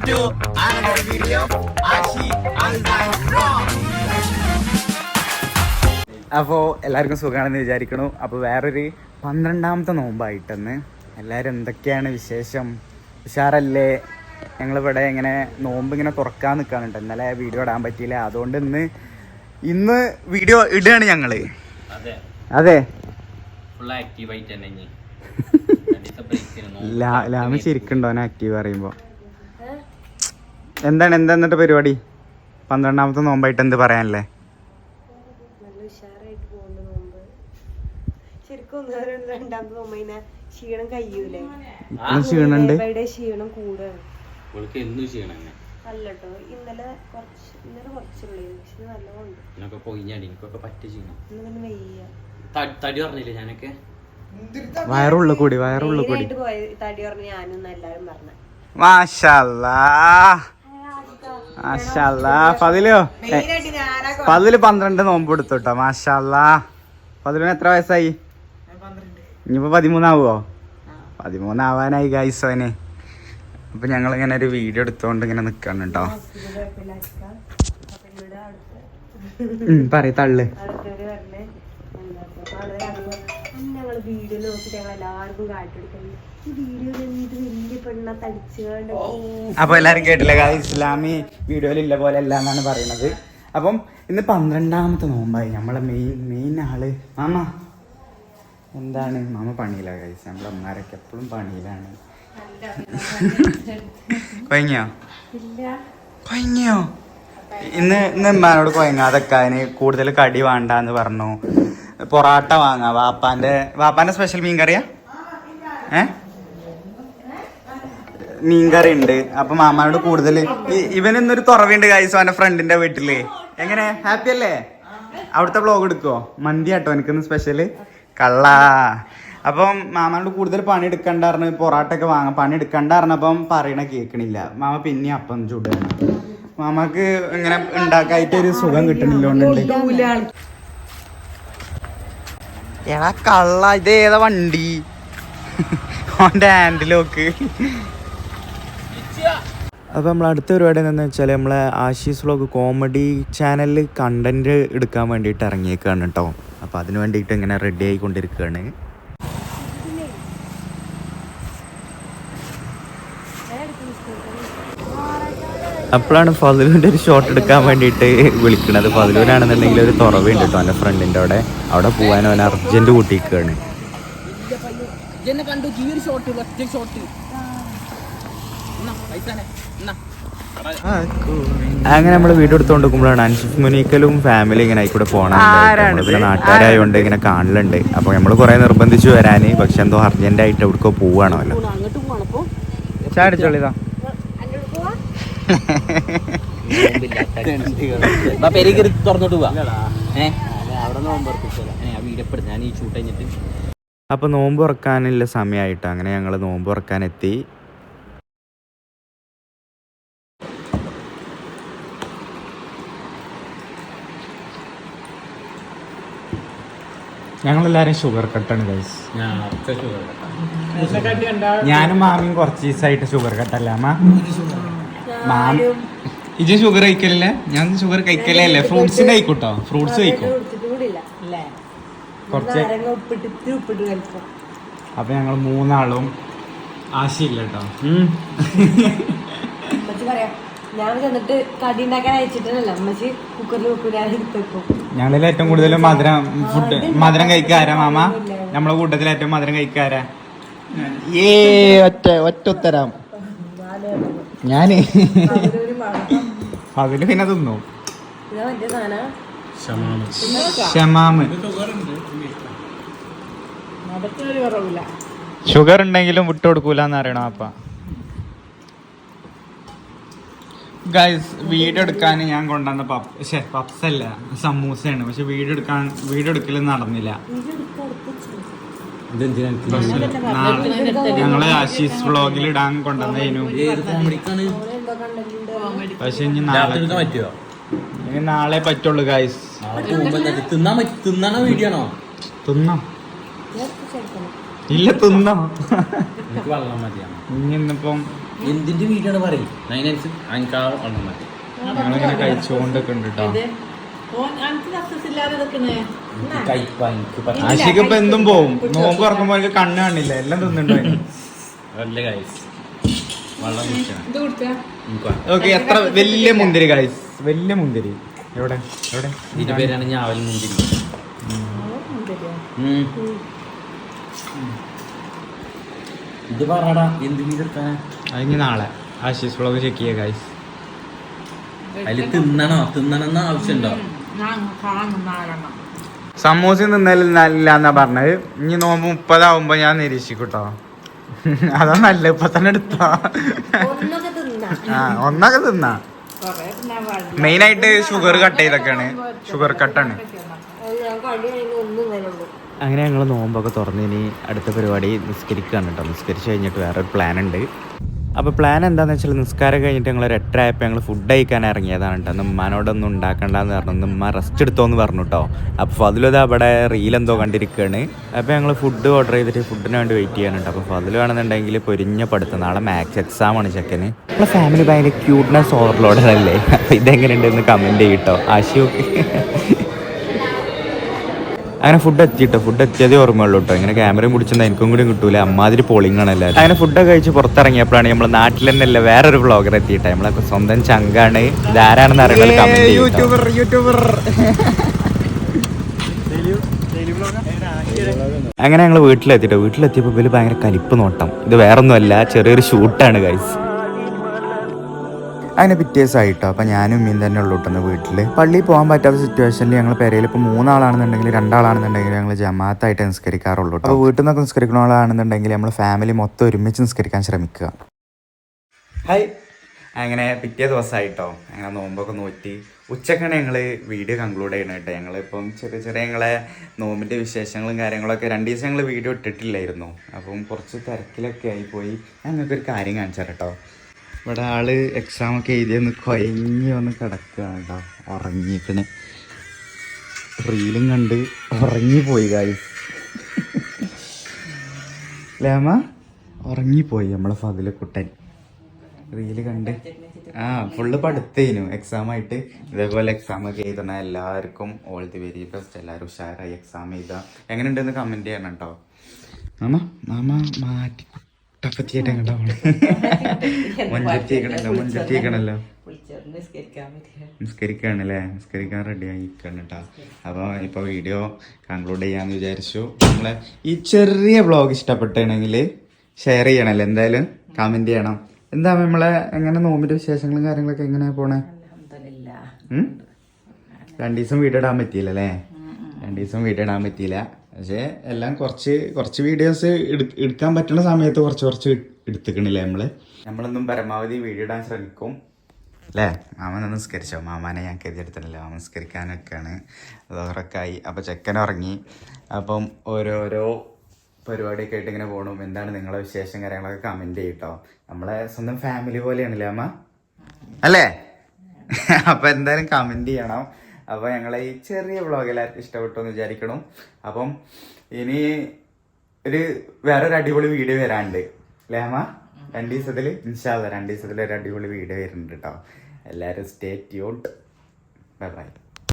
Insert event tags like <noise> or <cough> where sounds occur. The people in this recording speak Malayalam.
to another video. Ashi Alzheimer Vlog. അപ്പോൾ എല്ലാവർക്കും സുഖമാണെന്ന് വിചാരിക്കണു. അപ്പോൾ വേറൊരു പന്ത്രണ്ടാമത്തെ നോമ്പായിട്ടെന്ന്. എല്ലാവരും എന്തൊക്കെയാണ് വിശേഷം? ഉഷാറല്ലേ? ഞങ്ങളിവിടെ ഇങ്ങനെ നോമ്പ് ഇങ്ങനെ തുറക്കാൻ നിൽക്കാനുണ്ട് ഇന്നലെ വീഡിയോ ഇടാൻ പറ്റിയില്ല. അതുകൊണ്ട് ഇന്ന് ഇന്ന് വീഡിയോ ഇടുകയാണ് ഞങ്ങൾ അതെ. അതെ. ഫുൾ ആക്റ്റീവ് ആയിട്ട് തന്നെ ഇനി <laughs> ലാ- ലാമി ശരിക്കുണ്ടോ? ആക്റ്റീവ് പറയുമ്പോൾ എന്താണ് എന്താ എന്നിട്ട് പരിപാടി? പന്ത്രണ്ടാമത്തെ നോമ്പായിട്ട് എന്ത് പറയാനല്ലേ? ക്ഷീണം കഴിയൂലേ? ക്ഷീണുണ്ട്? കൂടാണ് അല്ലട്ടോ ഇന്നലെ കുറച്ച് ഇന്നലെ കുറച്ചുള്ളൂ. പക്ഷെ നല്ലതുണ്ട് എന്നൊക്കെ കൊയിഞ്ഞാടി എനിക്കൊക്കെ പറ്റ ചെയ്യണം ഇന്നലെ വയ്യ. ത- തടി പറഞ്ഞില്ലേ ഞാനൊക്കെ? വയറുള്ള കൂടി വയറുള്ള കൂടി. തടി പറഞ്ഞു ഞാനും എല്ലാരും പറഞ്ഞ. മാഷല്ലാ പതിൽ പന്ത്രണ്ട് നോമ്പ് എടുത്തു കേട്ടോ മാഷല്ലാ പതിലിന് എത്ര വയസ്സായി? ഇനിയിപ്പോ പതിമൂന്നാവോ പതിമൂന്നാവാനായി ഗൈസോന് അപ്പൊ ഞങ്ങൾ ഇങ്ങനെ ഒരു വീഡിയോ എടുത്തോണ്ട് ഇങ്ങനെ നിക്കാണ് കേട്ടോ പറയ തള്ളു. വീഡിയോ നോക്കിട്ട് ഞങ്ങൾ എല്ലാവർക്കും കാട്ടിയെടുക്കുന്നു ഈ വീഡിയോ എന്ത് വലിയ പെണ്ണ തടിച്ചുകൊണ്ട്. അപ്പൊ എല്ലാരും കേട്ടില്ല ഇസ്ലാമി വീഡിയോയിൽ ഇല്ല പോലെ അല്ല എന്നാണ് പറയുന്നത്. അപ്പം ഇന്ന് പന്ത്രണ്ടാമത്തെ നോമ്പായി. നമ്മളെ മെയിൻ മെയിൻ ആൾ മാമ. എന്താണ്? മാമ പണിയില്ല ഗൈസ് നമ്മളെ അമ്മമാരൊക്കെ എപ്പോഴും പണിയിലാണ്. കൊയങ്ങിയോ കൊയങ്ങിയോ ഇന്ന് ഇന്ന് ഉമ്മാനോട് കൊയങ്ങാതെ കൂടുതൽ കടി വേണ്ടാന്ന് പറഞ്ഞു. പൊറാട്ട വാങ്ങാം. വാപ്പാന്റെ വാപ്പാന്റെ സ്പെഷ്യൽ മീൻ കറിയാ ഏ? മീൻകറി ഉണ്ട് അപ്പൊ മാമാനോട് കൂടുതൽ ഇവൻ ഇന്നൊരു തുറവുണ്ട് കായ്സോ അവന്റെ ഫ്രണ്ടിന്റെ വീട്ടിൽ. എങ്ങനെ? ഹാപ്പി അല്ലേ? അവിടുത്തെ വ്ളോഗ് എടുക്കോ മന്തി ആട്ടോ എനിക്കിന്ന് സ്പെഷ്യൽ കള്ളാ. അപ്പം മാമാനോട് കൂടുതൽ പണി എടുക്കണ്ടായിരുന്നു പൊറാട്ട ഒക്കെ വാങ്ങാം. പണി എടുക്കണ്ടായിരുന്നപ്പം പറയണ കേൾക്കണില്ല മാമ പിന്നെ അപ്പം ചൂടാണ് മാമാക്ക് ഇങ്ങനെ ഉണ്ടാക്കായിട്ട് ഒരു സുഖം കിട്ടണില്ലോണ്ടുണ്ട് എടാ കള്ള ഇത് ഏതാ വണ്ടി? ഓന്റെ ഹാൻഡിലോക്ക് അപ്പോൾ നമ്മൾ അടുത്ത പരിപാടി എന്താണെന്ന് വെച്ചാൽ നമ്മളെ ആശീസ് വ്ളോഗ് കോമഡി ചാനലിൽ കണ്ടന്റ് എടുക്കാൻ വേണ്ടിയിട്ട് ഇറങ്ങിയേക്കാണ് കേട്ടോ അപ്പോൾ അതിന് വേണ്ടിയിട്ട് ഇങ്ങനെ റെഡി ആയിക്കൊണ്ടിരിക്കുകയാണ് അപ്പോഴാണ് ഫതിലുവിന്റെ ഒരു ഷോട്ട് എടുക്കാൻ വേണ്ടിയിട്ട് വിളിക്കുന്നത് ഫതിലൂരാണെന്നുണ്ടെങ്കിൽ ഒരു തുറവുണ്ട് കേട്ടോ എന്റെ ഫ്രണ്ടിന്റെ അവിടെ. അവിടെ പോകാൻ അവൻ അർജന്റ് കൂട്ടിയിരിക്കുകയാണ്. എന്നെ കണ്ടു ഈ ഒരു ഷോട്ട് ഒറ്റ ഷോട്ട് അങ്ങനെ നമ്മൾ വീഡിയോ എടുത്തുകൊണ്ട് നോക്കുമ്പോഴാണ് അൻഷിഫ് മുനീക്കലും ഫാമിലി ഇങ്ങനെ ആയിക്കൂടെ പോകണം പിന്നെ നാട്ടുകാരായതുകൊണ്ട് ഇങ്ങനെ കാണലുണ്ട്. അപ്പോൾ നമ്മൾ കുറേ നിർബന്ധിച്ചു വരാൻ പക്ഷെ എന്തോ അർജന്റ് ആയിട്ട് എവിടെക്കോ പോവാണപ്പോ ചാടിച്ചോളിതാ പെരി കയറി തുറന്നോട്ട് പോവാ. ഏഹ് അവിടെ നോമ്പർപ്പിച്ചല്ല ഞാൻ ഈ ഷൂട്ട് കഴിഞ്ഞിട്ട്. അപ്പോൾ നോമ്പ് ഉറക്കാനുള്ള സമയമായിട്ട് അങ്ങനെ ഞങ്ങൾ നോമ്പ് തുറക്കാൻ എത്തി ഞങ്ങളെല്ലാരും ഷുഗർ കട്ടാണ് ഗൈസ് ഞാൻ ഒറ്റ ഷുഗർ ഞാനും മാമിയും കുറച്ച് ദിവസമായിട്ട് ഷുഗർ കട്ടല്ല അമ്മ ഇജ് ഷുഗർ കഴിക്കലില്ല? ഞാൻ ഷുഗർ കഴിക്കലേ അല്ലേ? ഫ്രൂട്ട്സിന്റെ കഴിക്കൂട്ടോ? ഫ്രൂട്ട്സ് കഴിക്കും. കുറച്ച് അപ്പൊ ഞങ്ങൾ മൂന്നാളും ആശയില്ല കേട്ടോ ഞാൻ ചെന്നിട്ട് കടി ഉണ്ടാക്കാൻ അയച്ചിട്ടല്ല അമ്മച്ചി കുക്കറിൽ വെക്കൂലാതെ എടുത്തേക്കും ഞങ്ങളിൽ ഏറ്റവും കൂടുതൽ മധുരം ഫുഡ് മധുരം കഴിക്കാരാ മാമ? നമ്മളെ കൂട്ടത്തിൽ ഏറ്റവും മധുരം കഴിക്കാരാ ഏ ഒറ്റ ഒറ്റ ഉത്തരം. ഞാൻ. അതിൽ പിന്നെ തിന്നു? ഷമാമ് ഷുഗർ ഉണ്ടെങ്കിലും വിട്ടു കൊടുക്കൂലെന്ന് അറിയണം അപ്പ ഗൈസ് വീഡിയോ എടുക്കാൻ ഞാൻ കൊണ്ടുവന്ന പപ്പ് പക്ഷേ പപ്സ് അല്ല സമൂസയാണ്. പക്ഷെ വീഡിയോ എടുക്കാൻ വീഡിയോ എടുക്കൽ നടന്നില്ല ഞങ്ങൾ ആശീസ് വ്ളോഗിൽ ഇടാൻ കൊണ്ടുവന്നതിനു കണ്ടിട്ടുണ്ട് പക്ഷെ ഇനി നാളെ ഇനി നാളെ പറ്റുള്ളൂ ഗായ്സ് വീഡിയോ ആണോ? തിന്നോ. ഇല്ല തിന്നോ. എനിക്ക് വെള്ളം മതിയാണ്? ഇനി ഇന്നിപ്പം എന്തിന്റെ വീഡിയോ ആണ് പറയും ഞങ്ങളിങ്ങനെ കഴിച്ചുകൊണ്ടൊക്കെ ഉണ്ട് കേട്ടോ ആശിക്ക് ഇപ്പൊ എന്തും പോവും. നോമ്പ് തുറക്കുമ്പോ എനിക്ക് കണ്ണ് കാണില്ല. എല്ലാം തിന്നുണ്ടോ. ഓക്കെ എത്ര വലിയ മുന്തിരി ഗൈസ് വലിയ മുന്തിരി. എവിടെ? എവിടെ? ഇതിന്റെ പേരാണ് ഞാവൽ മുന്തിരി. ഇത് പറടാ എന്തിനാ അതിന് നാളെ. ആശിസ് വ്ളോഗ് ചെക്ക് ചെയ്യുക ഗൈസ് അതിൽ തിന്നണോ? തിന്നണമെന്ന് ആവശ്യമുണ്ടോ? സമൂസ തിന്നലില്ല എന്നാ പറഞ്ഞത്. ഇനി നോമ്പ് മുപ്പതാവുമ്പോ ഞാൻ നിരീക്ഷിക്കൂട്ടോ. <laughs> അതാ നല്ല ഇപ്പൊ തന്നെ എടുത്താ. ഒന്നൊക്കെ തിന്ന. ആ ഒന്നൊക്കെ തിന്നാ. മെയിൻ ആയിട്ട് ഷുഗർ കട്ട് ചെയ്തൊക്കെയാണ്. ഷുഗർ കട്ടാണ് അങ്ങനെ ഞങ്ങൾ നോമ്പൊക്കെ തുറന്ന് ഇനി അടുത്ത പരിപാടി നിസ്കരിക്കുകയാണ് കേട്ടോ. നിസ്കരിച്ച് കഴിഞ്ഞിട്ട് വേറൊരു പ്ലാൻ ഉണ്ട്. അപ്പോൾ പ്ലാൻ എന്താണെന്ന് വെച്ചാൽ നിസ്കാരം കഴിഞ്ഞിട്ട് ഞങ്ങൾ ഒരു എട്ടര ആയപ്പോൾ ഞങ്ങൾ ഫുഡ് കഴിക്കാൻ ഇറങ്ങിയതാണ് കേട്ടോ അന്ന് ഉമ്മാനോടൊന്നും ഉണ്ടാക്കണ്ടെന്ന് പറഞ്ഞു. ഒന്ന് ഉമ്മ റെസ്റ്റ് എടുത്തോന്ന് പറഞ്ഞു കേട്ടോ അപ്പോൾ ഫതിലത് അവിടെ റീലെന്തോ കണ്ടിരിക്കുകയാണ് അപ്പോൾ ഞങ്ങൾ ഫുഡ് ഓർഡർ ചെയ്തിട്ട് ഫുഡിന് വേണ്ടി വെയിറ്റ് ചെയ്യാനുണ്ട് അപ്പോൾ ഫതിൽ വേണമെന്നുണ്ടെങ്കിൽ പൊരിഞ്ഞ പഠിത്തം നാളെ മാത്സ് എക്സാം ആണ് ചെക്കന്. നമ്മളെ ഫാമിലി ഭയങ്കര ക്യൂട്ട്നെസ് ഓവർലോഡാണല്ലേ അപ്പോൾ ഇതെങ്ങനെയുണ്ടെന്ന് കമന്റ് ചെയ്യട്ടോ ആശു അങ്ങനെ ഫുഡ് എത്തിട്ടോ ഫുഡ് എത്തിയതേ ഓർമ്മയുള്ളൂ കേട്ടോ ഇങ്ങനെ ക്യാമറയും പിടിച്ചെന്താ എനിക്കും കൂടി കിട്ടൂല. അമ്മാതിരി പോളിംഗ് ആണ് എല്ലാവരും. അങ്ങനെ ഫുഡൊക്കെ കഴിച്ച് പുറത്തിറങ്ങിയപ്പോഴാണ് നമ്മൾ നാട്ടിൽ തന്നെ അല്ല വേറൊരു വ്ളോഗർ എത്തിയിട്ടെ. നമ്മളൊക്കെ സ്വന്തം ചങ്കാണ്. ഇതാരാണെന്ന് അറിയുന്നത് കമന്റ് യൂട്യൂബർ യൂട്യൂബർ അങ്ങനെ ഞങ്ങൾ വീട്ടിലെത്തിയിട്ടോ. വീട്ടിലെത്തിയപ്പോൾ ഇവർ ഭയങ്കര കലിപ്പ് നോട്ടം. ഇത് വേറൊന്നുമല്ല ചെറിയൊരു ഷൂട്ടാണ് ഗൈസ് അങ്ങനെ പിറ്റേ ദിവസമായിട്ടോ. അപ്പം ഞാനും ഉമ്മയും തന്നെ ഉള്ളൂ കിട്ടുന്ന വീട്ടിൽ പള്ളിയിൽ പോകാൻ പറ്റാത്ത സിറ്റുവേഷനിൽ ഞങ്ങൾ പെരയിൽ ഇപ്പോൾ മൂന്നാളാണെന്നുണ്ടെങ്കിൽ രണ്ടാളാണെന്നുണ്ടെങ്കിൽ ഞങ്ങൾ ജമാഅത്തായിട്ട് നിസ്കരിക്കാറുള്ളൂ അപ്പോൾ വീട്ടിൽ നിന്നൊക്കെ നിസ്കരിക്കുന്ന ആളാണെന്നുണ്ടെങ്കിൽ നമ്മൾ ഫാമിലി മൊത്തം ഒരുമിച്ച് നിസ്കരിക്കാൻ ശ്രമിക്കുക. ഹായ്. അങ്ങനെ പിറ്റേ ദിവസമായിട്ടോ. അങ്ങനെ നോമ്പൊക്കെ നോറ്റി. ഉച്ചക്കാണ് ഞങ്ങൾ വീഡിയോ കൺക്ലൂഡ് ചെയ്യണം കേട്ടോ. ഞങ്ങളിപ്പം ചെറിയ ചെറിയ ഞങ്ങളെ നോമ്പിന്റെ വിശേഷങ്ങളും കാര്യങ്ങളൊക്കെ രണ്ട് ദിവസം ഞങ്ങൾ വീഡിയോ ഇട്ടിട്ടില്ലായിരുന്നു. അപ്പം കുറച്ച് തിരക്കിലൊക്കെ ആയിപ്പോയി. ഞങ്ങൾക്കൊരു കാര്യം കാണിച്ചാൽ കേട്ടോ. ഇവിടെ ആൾ എക്സാം ഒക്കെ എഴുതി ഒന്ന് കൊയങ്ങി വന്ന് കിടക്കുകയാണ് കേട്ടോ. റീലും കണ്ട് ഉറങ്ങിപ്പോയി കാര്യം ലേമ ഉറങ്ങിപ്പോയി നമ്മളെ ഫതിൽ കുട്ടൻ. റീൽ കണ്ട്. ആ ഫുള്ള് പഠിത്തേനു. എക്സാം ആയിട്ട് ഇതേപോലെ എക്സാം ഒക്കെ എഴുതണ എല്ലാവർക്കും ഓൾ ദി വെരി ബെസ്റ്റ് എല്ലാവരും ഉഷാറായി എക്സാം എഴുതാം എങ്ങനെയുണ്ടെന്ന് കമന്റ് ചെയ്യണം കേട്ടോ മാമ മാമ മാറ്റി. കുട്ടപ്പത്തിയായിട്ട് കേട്ടോ മുൻചെത്തിക്കണല്ലോ മുൻചെത്തിക്കണല്ലോ നിസ്കരിക്കാൻ റെഡി ആയിക്കാണ് കേട്ടോ അപ്പോൾ ഇപ്പോൾ വീഡിയോ കൺക്ലൂഡ് ചെയ്യാന്ന് വിചാരിച്ചു. നമ്മളെ ഈ ചെറിയ വ്ളോഗ് ഇഷ്ടപ്പെട്ടാണെങ്കിൽ ഷെയർ ചെയ്യണല്ലേ എന്തായാലും? കമന്റ് ചെയ്യണം. എന്താ നമ്മളെ എങ്ങനെ നോമ്പിന്റെ വിശേഷങ്ങളും കാര്യങ്ങളൊക്കെ എങ്ങനെയാ പോണേ? രണ്ടു ദിവസം വീഡിയോ ഇടാൻ പറ്റിയില്ല അല്ലേ രണ്ട് ദിവസം വീഡിയോ ഇടാൻ പറ്റിയില്ല. പക്ഷേ എല്ലാം കുറച്ച് കുറച്ച് വീഡിയോസ് എടുക്കാൻ പറ്റുന്ന സമയത്ത് കുറച്ച് കുറച്ച് എടുത്തിക്കണില്ലേ നമ്മൾ? നമ്മളൊന്നും പരമാവധി വീഡിയോ ഇടാൻ ശ്രമിക്കും. അല്ലേ മാമൻ ഒന്ന് നിസ്കരിച്ചോ? മാമാനെ ഞാൻ കരുതിയെടുത്തിട്ടില്ല. മാമൻ നിസ്കരിക്കാനൊക്കെയാണ്. അതോറൊക്കെ ആയി അപ്പോൾ ചെക്കൻ ഉറങ്ങി. അപ്പം ഓരോരോ പരിപാടിയൊക്കെ ആയിട്ട് ഇങ്ങനെ പോകണം എന്താണ് നിങ്ങളെ വിശേഷം കാര്യങ്ങളൊക്കെ കമന്റ് ചെയ്യട്ടോ നമ്മളെ സ്വന്തം ഫാമിലി പോലെയാണല്ലേ അമ്മ അല്ലേ? അപ്പോൾ എന്തായാലും കമന്റ് ചെയ്യണം. അപ്പോൾ ഞങ്ങളെ ഈ ചെറിയ വ്ളോഗ് എല്ലാവർക്കും ഇഷ്ടപ്പെട്ടു എന്ന് വിചാരിക്കണം. അപ്പം ഇനി ഒരു വേറൊരു അടിപൊളി വീഡിയോ വരാനുണ്ട്. രണ്ടു രണ്ട് ദിവസത്തിൽ ഇൻഷാല്ല രണ്ട് ദിവസത്തിൽ ഒരു അടിപൊളി വീഡിയോ വരുന്നുണ്ട് കേട്ടോ എല്ലാവരും സ്റ്റേ ട്യൂൺ ബൈ ബൈ